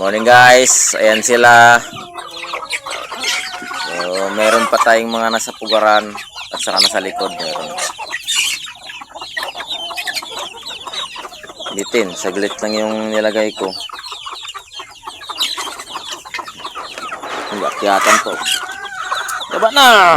Morning guys, ayan sila. So, meron pa tayong mga nasa pugaran at saka nasa likod meron. Bitin, saglit lang yung nilagay ko. Hindi, akyatan to. Diba na?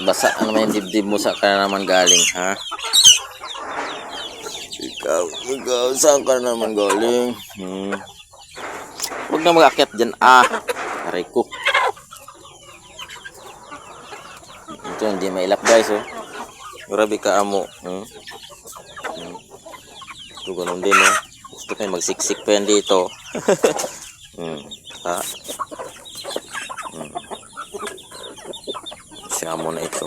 Basa ang naman yung dibdib mo sa ka na naman galing, ha? Ikaw, ikaw, saan ka na naman galing? Hmm. Huwag na mag-akyat dyan, ah. Aray ko. Ito, hindi mailap guys, oh. Grabe ka amo. Hmm? Hmm. Ito, ganun din, oh. Gusto yung magsiksik pa yan dito. hmm. Ha? Siya mo na ito.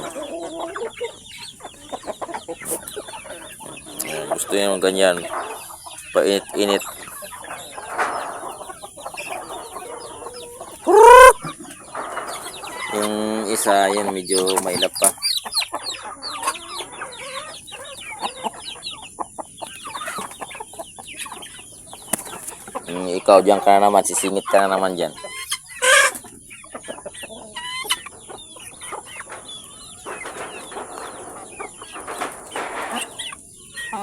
Ayan, gusto niya ganyan. Painit-init. Yung isa, yan medyo mailap pa. Yung ikaw diyan ka na naman, sisingit ka na naman diyan.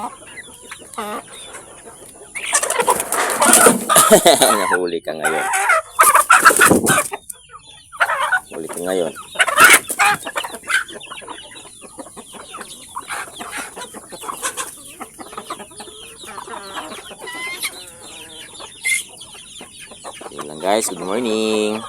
Nahuli ka ngayon. Huli ka ngayon. Yun guys, good morning.